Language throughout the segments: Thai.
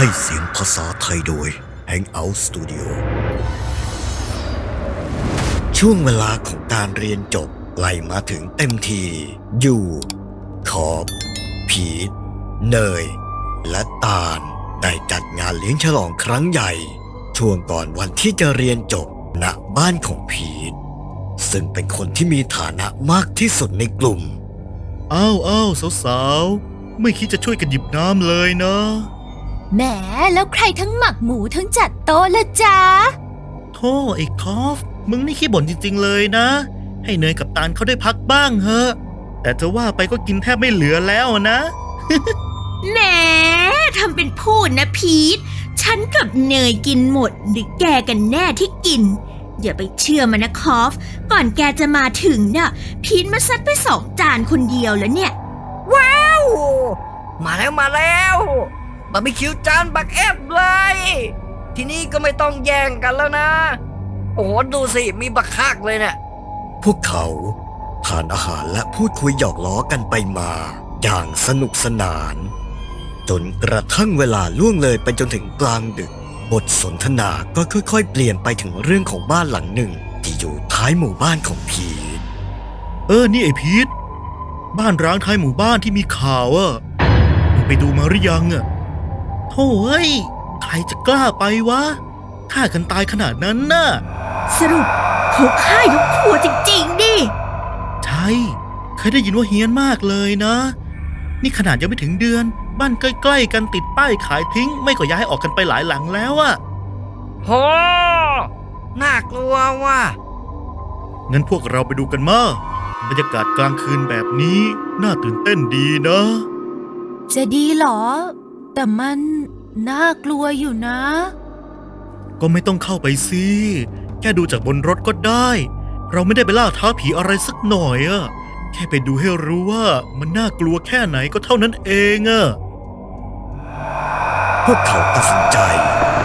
ให้เสียงภาษาไทยโดย Hangout Studio ช่วงเวลาของการเรียนจบไล่มาถึงเต็มที อยู่ ขอบพีทเนย และตาลได้จัดงานเลี้ยงฉลองครั้งใหญ่ ช่วงก่อนวันที่จะเรียนจบณบ้านของพีทซึ่งเป็นคนที่มีฐานะมากที่สุดในกลุ่ม อ้าวอ้าวสาวๆ ไม่คิดจะช่วยกันหยิบน้ำเลยนะ แหมแล้วใครทั้งหมักหมูทั้งจัดโต๊ะละจ๊ะ โธ่ไอ้คอฟ มึงนี่ขี้บ่นจริง ๆ เลยนะ ให้เนยกับตาลเขาได้พักบ้างเถอะ แต่จะว่าไปก็กินแทบไม่เหลือแล้วนะ แหมทำเป็นพูดนะพีท ฉันกับเนยกินหมด หรือแกกันแน่ที่กิน อย่าไปเชื่อมันนะคอฟ ก่อนแกจะมาถึงน่ะ พีทมาซัดไปสองจานคนเดียวแล้วเนี่ย ว้าว มาแล้วมาแล้ว บาร์บีคิวจานบักเอฟเลย ที่นี่ก็ไม่ต้องแย่งกันแล้วนะ โอ้โหดูสิมีบักคักเลยเนี่ยพวกเขาทานอาหารและพูดคุยหยอกล้อกันไปมา อย่างสนุกสนาน จนกระทั่งเวลาล่วงเลยไปจนถึงกลางดึก บทสนทนาก็ค่อยๆ เปลี่ยนไปถึงเรื่องของบ้านหลังหนึ่ง ที่อยู่ท้ายหมู่บ้านของพีทเออนี่ไอ้พีทบ้านร้างท้ายหมู่บ้านที่มีข่าวอะมึงไปดูมาหรือยังอะ โธ่เอ้ย ใครจะกล้าไปวะฆ่ากันตายขนาดนั้นน่ะ สรุปเขาฆ่ายกครัวจริงๆ ดิ ใช่ เคยได้ยินว่าเฮี้ยนมากเลยนะ นี่ขนาดยังไม่ถึงเดือน บ้านใกล้ๆ กันติดป้ายขายทิ้ง ไม่ก็ย้ายออกกันไปหลายหลังแล้วอะโห น่ากลัวว่ะ งั้นพวกเราไปดูกันมาบรรยากาศกลางคืนแบบนี้ น่าตื่นเต้นดีนะ จะดีเหรอ แต่มัน น่ากลัวอยู่นะ ก็ไม่ต้องเข้าไปสิแค่ดูจากบนรถก็ได้ เราไม่ได้ไปล่าท้าผีอะไรสักหน่อยอะแค่ไปดูให้รู้ว่ามันน่ากลัวแค่ไหนก็เท่านั้นเองอะพวกเขาตัดสินใจ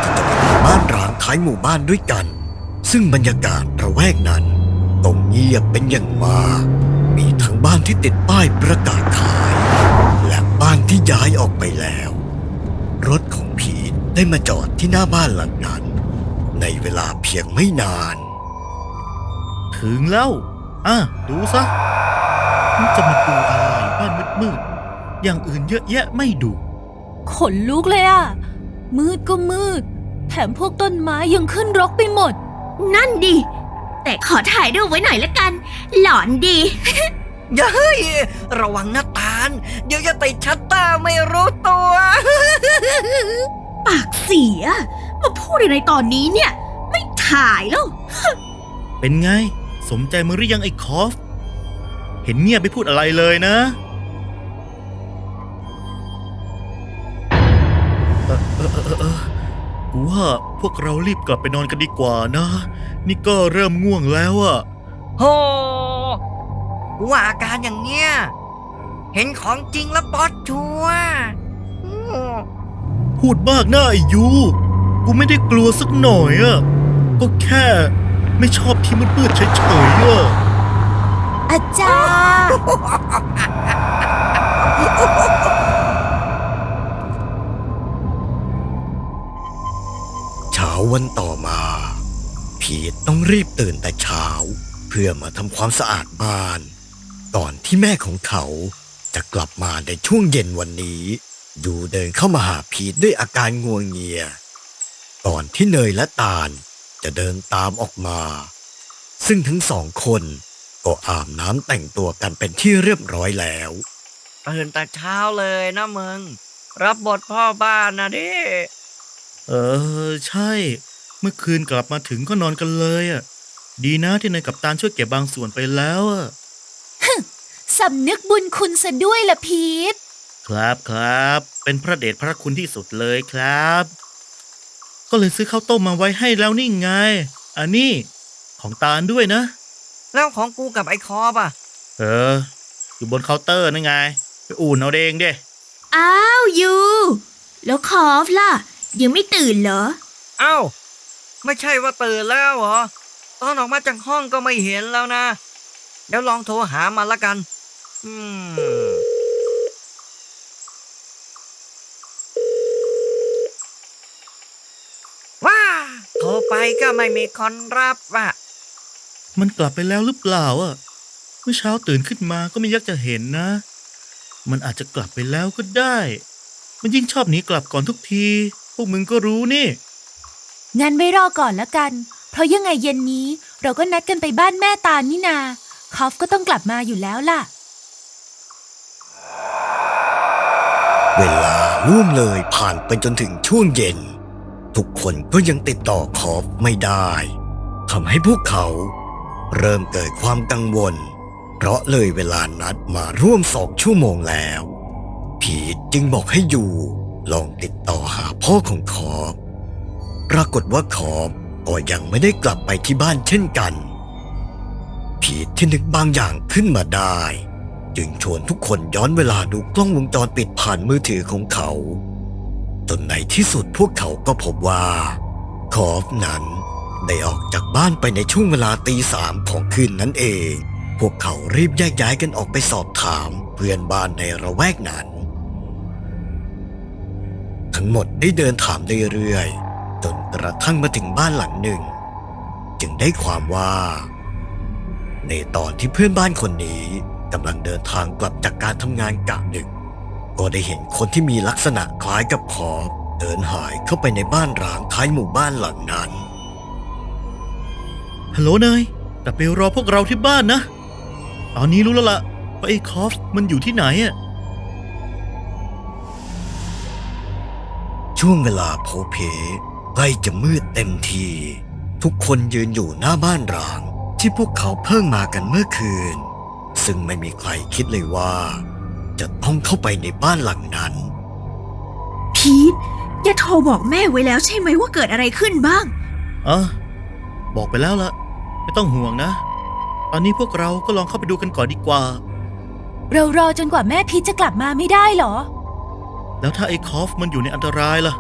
ที่จะไปดูบ้านร้างท้ายหมู่บ้านด้วยกัน ซึ่งบรรยากาศระแวกนั้นต้องเงียบเป็นอย่างมากมีทั้งบ้านที่ติดป้ายประกาศขาย และบ้านที่ย้ายออกไปแล้วรถของพีท ได้มาจอดที่หน้าบ้านหลังนั้น ในเวลาเพียงไม่นาน ถึงแล้ว อะ ดูซะมันจะมาดูอะไรบ้านมืดๆอย่างอื่นเยอะแยะไม่ดู ขนลุกเลยอะมืดก็มืด แถมพวกต้นไม้ยังขึ้นรกไปหมด นั่นดิ แต่ขอถ่ายรูปไว้หน่อยละกัน หลอนดีอย่าเฮ้ย ระวังหน้าตาล เดี๋ยวจะติดชัตเตอร์ไม่รู้ตัว ปากเสีย มาพูดอะไรตอนนี้เนี่ย ไม่ถ่ายแล้ว เป็นไง สมใจมึงหรือยังไอ้คอฟ เห็นเงียบไม่พูดอะไรเลยนะเออเออเออเออกูว่าพวกเรารีบกลับไปนอนกันดีกว่านะ นี่ก็เริ่มง่วงแล้วอะโหกูว่าอาการอย่างเนี้ย เห็นของจริงแล้วป๊อดชัวร์อืม พูดมากหน้าไอ้ยู กูไม่ได้กลัวสักหน่อยอะก็แค่ไม่ชอบที่มืดๆเฉยๆอะอาจารย์ เช้าวันต่อมา พีทต้องรีบตื่นแต่เช้า เพื่อมาทำความสะอาดบ้าน ก่อนที่แม่ของเขาจะกลับมาในช่วงเย็นวันนี้ ยูเดินเข้ามาหาพีทด้วยอาการงัวงเงีย ก่อนที่เนยและตาลจะเดินตามออกมา ซึ่งทั้งสองคนก็อาบน้ำแต่งตัวกันเป็นที่เรียบร้อยแล้วตื่นแต่เช้าเลยนะมึง รับบทพ่อบ้านนะดิเออ ใช่ เมื่อคืนกลับมาถึงก็นอนกันเลยอะดีนะที่นายกับตาลช่วยเก็บบางส่วนไปแล้วอะสำนึกบุญคุณซะด้วยล่ะพีท ครับครับ เป็นพระเดชพระคุณที่สุดเลยครับ ก็เลยซื้อข้าวต้มมาไว้ให้แล้วนี่ไง อันนี้ ของตาลด้วยนะ แล้วของกูกับไอ้คอบอะ เออ อยู่บนเคาน์เตอร์นั่นไง ไปอุ่นเอาเองเด้อ้าวยูแล้วคอฟล่ะ ยังไม่ตื่นเหรอ เอ้า ไม่ใช่ว่าตื่นแล้วเหรอ ตอนออกมาจากห้องก็ไม่เห็นแล้วนะ เดี๋ยวลองโทรหามันละกัน อืม ไปก็ไม่มีคนรับอะ มันกลับไปแล้วหรือเปล่าอะ เมื่อเช้าตื่นขึ้นมาก็ไม่ยักจะเห็นนะ มันอาจจะกลับไปแล้วก็ได้ มันยิ่งชอบหนีกลับก่อนทุกที พวกมึงก็รู้นี่ งั้นไม่รอก่อนละกัน เพราะยังไงเย็นนี้ เราก็นัดกันไปบ้านแม่ตาลนี่นา คอฟก็ต้องกลับมาอยู่แล้วล่ะ เวลาล่วงเลยผ่านไปจนถึงช่วงเย็น ทุกคนก็ยังติดต่อคอฟไม่ได้ทำให้พวกเขาเริ่มเกิดความกังวล เพราะเลยเวลานัดมาร่วมสองชั่วโมงแล้วพีจึงบอกให้อยู่ ลองติดต่อหาพ่อของคอฟปรากฏว่าคอฟก็ยังไม่ได้กลับไปที่บ้านเช่นกันพีที่นึกบางอย่างขึ้นมาได้ จึงชวนทุกคนย้อนเวลาดูกล้องวงจรปิดผ่านมือถือของเขา จนในที่สุดพวกเขาก็พบว่าคอฟนั้นได้ออกจากบ้านไปในช่วงเวลาตีสามของคืนนั้นเอง พวกเขารีบแยกย้ายกันออกไปสอบถามเพื่อนบ้านในระแวกนั้น ทั้งหมดได้เดินถามเรื่อยๆจนกระทั่งมาถึงบ้านหลังหนึ่ง จึงได้ความว่า ในตอนที่เพื่อนบ้านคนนี้กำลังเดินทางกลับจากการทำงานกะดึก ก็ได้เห็นคนที่มีลักษณะคล้ายกับขอบเดินหายเข้าไปในบ้านร้างท้ายหมู่บ้านหลังนั้นฮัลโหลเนยกลับไปรอพวกเราที่บ้านนะ ตอนนี้รู้แล้วล่ะว่าไอ้คอฟมันอยู่ที่ไหนอะช่วงเวลาโพเพใกล้จะมืดเต็มที ทุกคนยืนอยู่หน้าบ้านร้าง ที่พวกเขาเพิ่งมากันเมื่อคืน ซึ่งไม่มีใครคิดเลยว่า จะต้องเข้าไปในบ้านหลังนั้น พีทแกโทรบอกแม่ไว้แล้วใช่ไหมว่าเกิดอะไรขึ้นบ้างอะบอกไปแล้วละไม่ต้องห่วงนะ ตอนนี้พวกเราก็ลองเข้าไปดูกันก่อนดีกว่า เรารอจนกว่าแม่พีชจะกลับมาไม่ได้เหรอ แล้วถ้าไอ้คอฟมันอยู่ในอันตรายล่ะ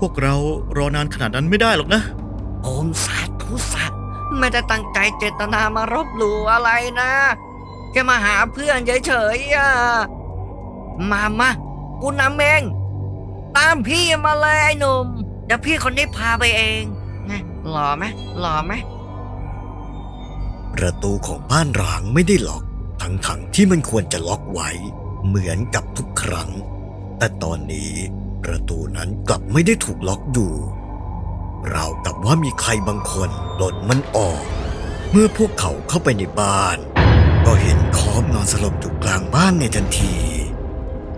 พวกเรารอนานขนาดนั้นไม่ได้หรอกนะ โอมสาธุสัตว์ไม่ได้ตั้งใจเจตนามารบหลู่อะไรนะ แค่มาหาเพื่อนเฉยๆอะมามากูนำเองตามพี่มาเลยไอ้หนุ่มเดี๋ยวพี่คนนี้พาไปเองไงหล่อไหมหล่อไหมประตูของบ้านร้างไม่ได้ล็อก ทั้งๆที่มันควรจะล็อกไว้ เหมือนกับทุกครั้ง แต่ตอนนี้ประตูนั้นกลับไม่ได้ถูกล็อกอยู่ราวกับว่ามีใครบางคนหล่นมันออก เมื่อพวกเขาเข้าไปในบ้าน ก็เห็นคอมนอนสลบอยู่กลางบ้านในทันที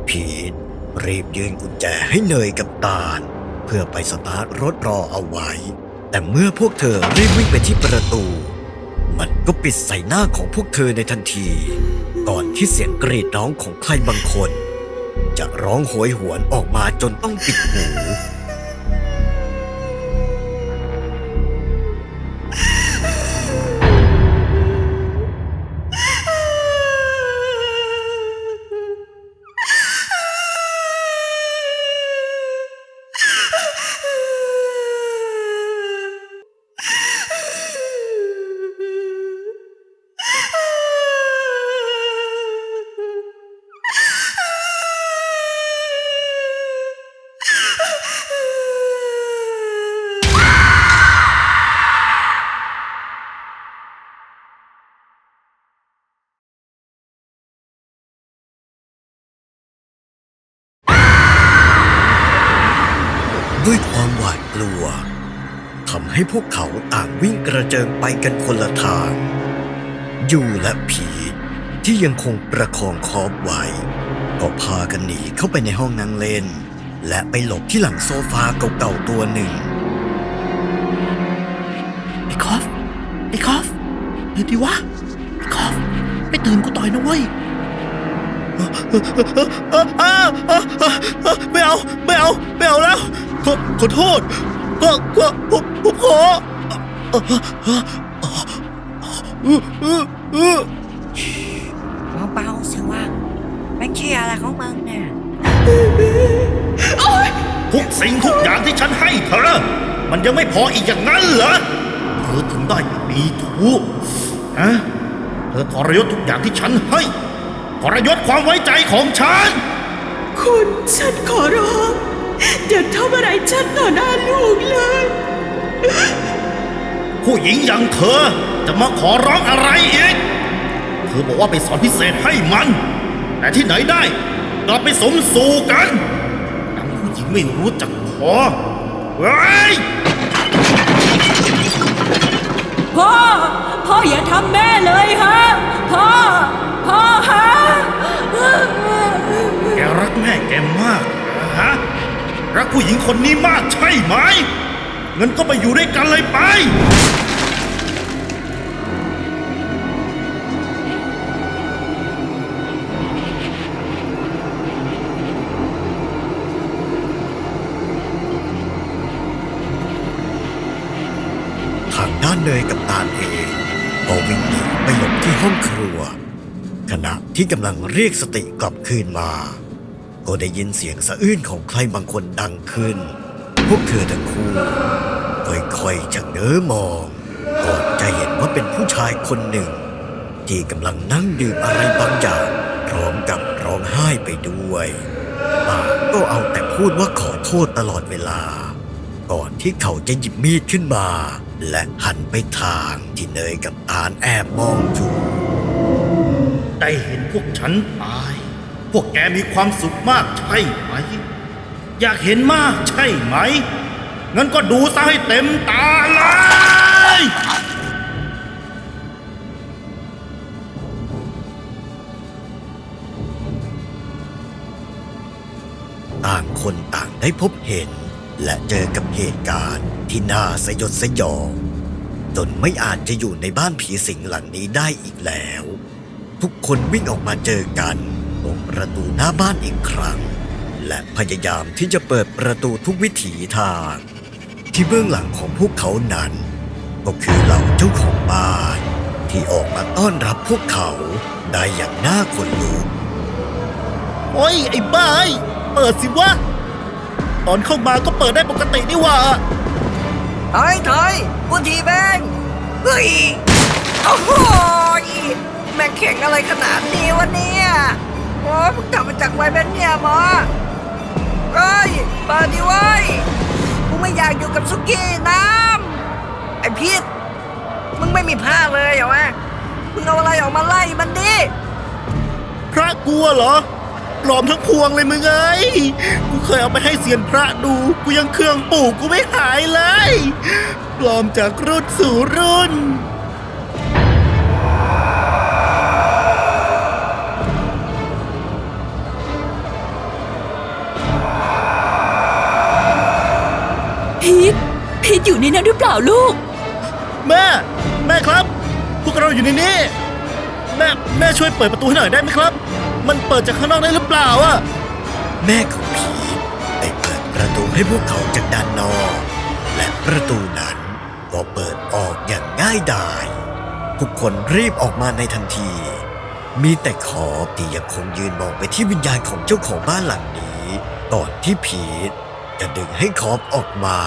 พีทรีบยืนกุญแจให้เนยกับตาล เพื่อไปสตาร์ทรถรอเอาไว้ แต่เมื่อพวกเธอรีบวิ่งไปที่ประตู มันก็ปิดใส่หน้าของพวกเธอในทันที ก่อนที่เสียงกรีดร้องของใครบางคน จะร้องโหยหวนออกมาจนต้องปิดหู ให้พวกเขาต่างวิ่งกระเจิงไปกันคนละทางยูและพีทที่ยังคงประคองคอบไว้ก็พากันหนีเข้าไปในห้องนั่งเล่น และไปหลบที่หลังโซฟาเก่าๆตัวหนึ่งไอ้คอฟไอ้คอฟตื่นดิวะไอ้คอฟไม่ตื่นกูต่อยนะเว้ยไม่เอา ไม่เอา ไม่เอาแล้ว ขอขอโทษ ก็ก็ผมผมขอเบาๆสิวะไม่เชื่ออะไรของมึงเนี่ยทุกสิ่งทุกอย่างที่ฉันให้เธอ มันยังไม่พออีกอย่างนั้นเหรอ เธอถึงได้มีทุกฮะเธอทรยศทุกอย่างที่ฉันให้ทรยศความไว้ใจของฉัน คุณฉันขอร้อง อย่าทำอะไรฉันต่อหน้าลูกเลย ผู้หญิงอย่างเธอจะมาขอร้องอะไรอีก เธอบอกว่าไปสอนพิเศษให้มัน แต่ที่ไหนได้กลับไปสมสู่กันนังผู้หญิงไม่รู้จักพอเฮ้ยพ่อ พ่ออย่าทำแม่เลยฮะ พ่อ พ่อฮะ แกรักแม่แกมากนะฮะ รักผู้หญิงคนนี้มากใช่ไหมงั้นก็ไปอยู่ด้วยกันเลยไป ทางด้านเนยกับตาลเองก็วิ่งหนีไปหลบที่ห้องครัว ขณะที่กำลังเรียกสติกลับคืนมา ก็ได้ยินเสียงสะอื้นของใครบางคนดังขึ้น พวกเธอทั้งคู่ค่อยๆชะเง้อมองก่อนจะเห็นว่าเป็นผู้ชายคนหนึ่ง ที่กำลังนั่งดื่มอะไรบางอย่าง พร้อมกับร้องไห้ไปด้วยปากก็เอาแต่พูดว่าขอโทษตลอดเวลา ก่อนที่เขาจะหยิบมีดขึ้นมา และหันไปทางที่เนยกับตาลแอบมองอยู่ได้เห็นพวกฉันตาย พวกแกมีความสุขมากใช่ไหม อยากเห็นมากใช่ไหม งั้นก็ดูซะให้เต็มตาเลย ต่างคนต่างได้พบเห็น และเจอกับเหตุการณ์ที่น่าสยดสยองจนไม่อาจจะอยู่ในบ้านผีสิงหลังนี้ได้อีกแล้ว ทุกคนวิ่งออกมาเจอกัน ตรงประตูหน้าบ้านอีกครั้ง และพยายามที่จะเปิดประตูทุกวิถีทาง ที่เบื้องหลังของพวกเขานั้น ก็คือเหล่าเจ้าของบ้าน ที่ออกมาต้อนรับพวกเขาได้อย่างน่าขนลุกโอ้ยไอ้บ้าไอ้เปิดสิวะ ตอนเข้ามาก็เปิดได้ปกตินี่หว่าถอยถอยกูทีแบงเฮ้ยโอ้โห จากไวเบนเนี่ยหมอเฮ้ยเปิดดิเว้ยกูไม่อยากอยู่กับสุกี้น้ำไอ้พีทมึงไม่มีผ้าเลยเหรอวะมึงเอาอะไรออกมาไล่มันดิพระกลัวเหรอปลอมทั้งพวงเลยมึงเอ้ย กูเคยเอาไปให้เซียนพระดู กูยังเครื่องปู่กูไม่หายเลย ปลอมจากรุ่นสู่รุ่น ในนั้นหรือเปล่าลูก แม่ แม่ครับ พวกเราอยู่ในนี้ แม่ แม่ช่วยเปิดประตูให้หน่อยได้ไหมครับ มันเปิดจากข้างนอกได้หรือเปล่าอะแม่ของพีได้เปิดประตูให้พวกเขาจากด้านนอก และประตูนั้นก็เปิดออกอย่างง่ายดายทุกคนรีบออกมาในทันที มีแต่ขอที่ยังคงยืนมองไปที่วิญญาณของเจ้าของบ้านหลังนี้ ก่อนที่พีจะดึงให้ขอบออกมา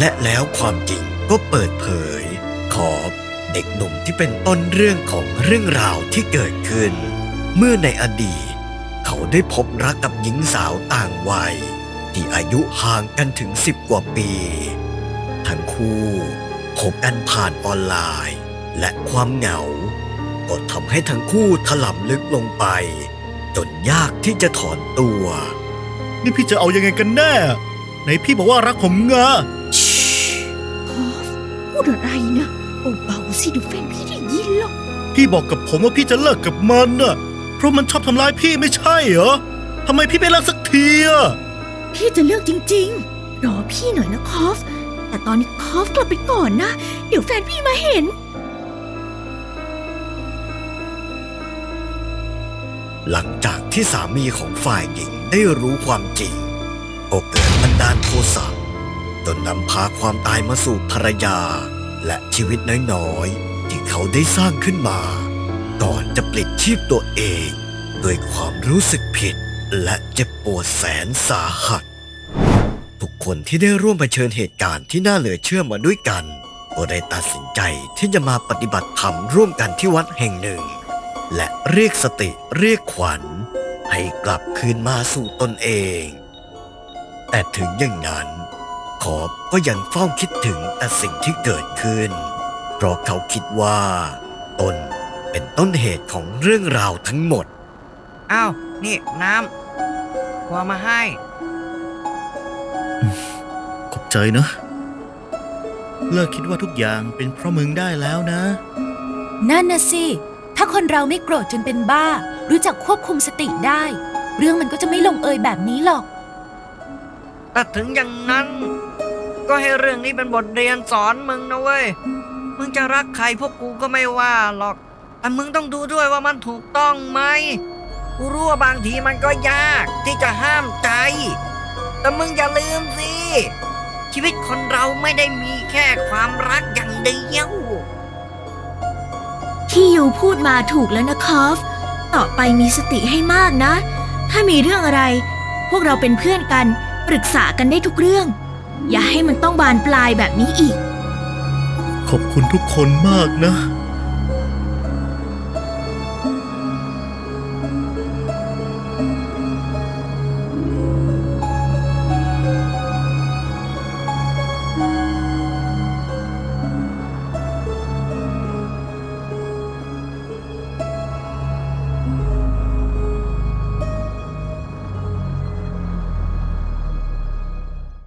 และแล้วความจริงก็เปิดเผย ขอบเด็กหนุ่มที่เป็นต้นเรื่องของเรื่องราวที่เกิดขึ้น เมื่อในอดีต เขาได้พบรักกับหญิงสาวต่างวัย ที่อายุห่างกันถึงสิบกว่าปี ทั้งคู่พบกันผ่านออนไลน์ และความเหงา ก็ทำให้ทั้งคู่ถลำลึกลงไป จนยากที่จะถอนตัว นี่พี่จะเอายังไงกันแน่ไหนพี่บอกว่ารักผมเงา ดอะไรนะเบาๆสิเดูแฟนพี่ได้ยินหรอก พี่บอกกับผมว่าพี่จะเลิกกับมันน่ะ เพราะมันชอบทำร้ายพี่ไม่ใช่เหรอทำไมพี่ไม่เลิกสักทีอะพี่จะเลือกจริงๆ รอพี่หน่อยนะคอฟ แต่ตอนนี้คอฟกลับไปก่อนนะ เดี๋ยวแฟนพี่มาเห็น หลังจากที่สามีของฝ่ายหญิงได้รู้ความจริงก็เกิดบันดาลโทสะ จนนำพาความตายมาสู่ภรรยา และชีวิตน้อยๆ ที่เขาได้สร้างขึ้นมา ก่อนจะปลิดชีพตัวเองด้วยความรู้สึกผิดและเจ็บปวดแสนสาหัส ทุกคนที่ได้ร่วมเผชิญเหตุการณ์ที่น่าเหลือเชื่อมาด้วยกัน ก็ได้ตัดสินใจที่จะมาปฏิบัติธรรมร่วมกันที่วัดแห่งหนึ่ง และเรียกสติเรียกขวัญ ให้กลับคืนมาสู่ตนเอง แต่ถึงอย่างนั้น ขอบก็ยังเฝ้าคิดถึงแต่สิ่งที่เกิดขึ้น เพราะเขาคิดว่า ตนเป็นต้นเหตุของเรื่องราวทั้งหมด อ้าว นี่น้ำกลัวมาให้ ขอบใจนะ เลิกคิดว่าทุกอย่างเป็นเพราะมึงได้แล้วนะ นั่นน่ะสิ ถ้าคนเราไม่โกรธจนเป็นบ้า รู้จักควบคุมสติได้ เรื่องมันก็จะไม่ลงเอยแบบนี้หรอก แต่ถึงอย่างนั้น ก็ให้เรื่องนี้เป็นบทเรียนสอนมึงนะเว้ย มึงจะรักใครพวกกูก็ไม่ว่าหรอก แต่มึงต้องดูด้วยว่ามันถูกต้องไหม กูรู้ว่าบางทีมันก็ยากที่จะห้ามใจ แต่มึงอย่าลืมสิ ชีวิตคนเราไม่ได้มีแค่ความรักอย่างเดียว ที่ยูพูดมาถูกแล้วนะคอฟ ต่อไปมีสติให้มากนะ ถ้ามีเรื่องอะไร พวกเราเป็นเพื่อนกัน ปรึกษากันได้ทุกเรื่อง อย่าให้มันต้องบานปลายแบบนี้อีก ขอบคุณทุกคนมากนะ